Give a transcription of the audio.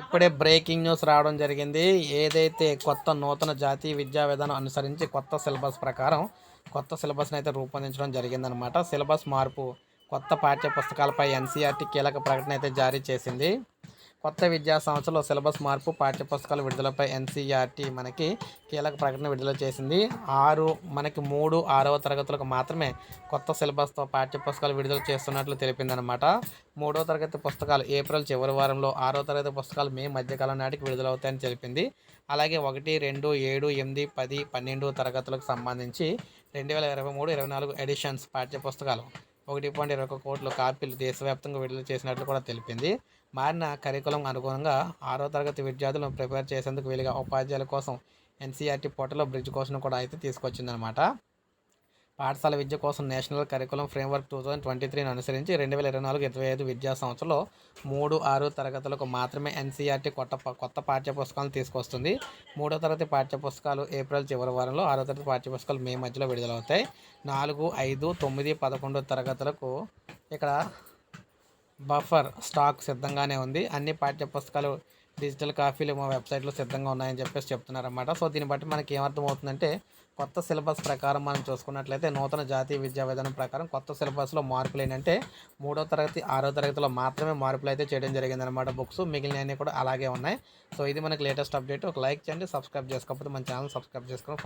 ఇప్పుడే breaking news రావడం జరిగింది. ఏదైతే కొత్త నూతన జాతీయ విద్యా విధానం అనుసరించి కొత్త సిలబస్ ప్రకారం కొత్త సిలబస్ని అయితే రూపొందించడం జరిగిందనమాట సిలబస్ మార్పు కొత్త పాఠ్య పుస్తకాలపై ఎన్సీఆర్టీ కీలక ప్రకటన అయితే జారీ చేసింది. కొత్త విద్యా సంవత్సరంలో సిలబస్ మార్పు పాఠ్యపుస్తకాల విడుదలపై ఎన్సీఆర్టీ మనకి కీలక ప్రకటన విడుదల చేసింది. ఆరు మనకి మూడు ఆరవ తరగతులకు మాత్రమే కొత్త సిలబస్తో పాఠ్యపుస్తకాలు విడుదల చేస్తున్నట్లు తెలిపిందనమాట మూడవ తరగతి పుస్తకాలు ఏప్రిల్ చివరి వారంలో ఆరో తరగతి పుస్తకాలు మే మధ్యకాలం నాటికి విడుదలవుతాయని తెలిపింది. అలాగే ఒకటి రెండు ఏడు ఎనిమిది పది పన్నెండు తరగతులకు సంబంధించి రెండు వేల ఇరవై మూడు ఇరవై నాలుగు ఎడిషన్స్ పాఠ్యపుస్తకాలు ఒకటి పాయింట్ ఇరవై ఒక కోట్ల కాపీలు దేశవ్యాప్తంగా విడుదల చేసినట్లు కూడా తెలిపింది. మారిన కరికులం అనుగుణంగా ఆరో తరగతి విద్యార్థులను ప్రిపేర్ చేసేందుకు వీలుగా ఉపాధ్యాయుల కోసం ఎన్సీఆర్టీ పోర్టల్లో బ్రిడ్జ్ కోసం కూడా అయితే తీసుకొచ్చిందనమాట పాఠశాల విద్య కోసం national curriculum framework two thousand twenty త్రీని అనుసరించి రెండు వేల ఇరవై నాలుగు ఇరవై ఐదు విద్యా సంవత్సరంలో మూడు ఆరు తరగతులకు మాత్రమే ఎన్సీఆర్టీ కొత్త కొత్త పాఠ్యపుస్తకాలను తీసుకొస్తుంది. మూడో తరగతి పాఠ్యపుస్తకాలు ఏప్రిల్ చివరి వారంలో ఆరో తరగతి పాఠ్యపుస్తకాలు మే మధ్యలో విడుదలవుతాయి. నాలుగు ఐదు తొమ్మిది పదకొండు తరగతులకు ఇక్కడ బఫర్ స్టాక్ సిద్ధంగానే ఉంది. అన్ని పాఠ్యపుస్తకాలు డిజిటల్ కాపీలు మా వెబ్సైట్లో సిద్ధంగా ఉన్నాయని చెప్పేసి చెప్తున్నారన్నమాట. సో దీన్ని బట్టి మనకి ఏమర్థమవుతుందంటే కొత్త సిలబస్ ప్రకారం మనం చూసుకున్నట్లయితే నూతన జాతీయ విద్యా విధానం ప్రకారం కొత్త సిలబస్లో మార్పులు ఏంటంటే మూడో తరగతి ఆరో తరగతిలో మాత్రమే మార్పులు అయితే చేయడం జరిగిందనమాట బుక్స్. మిగిలినవన్నీ కూడా అలాగే ఉన్నాయి. సో ఇది మనకి లేటెస్ట్ అప్డేట్. ఒక లైక్ చేయండి సబ్స్క్రైబ్ చేసుకోకపోతే మన ఛానల్ సబ్స్క్రైబ్ చేసుకుని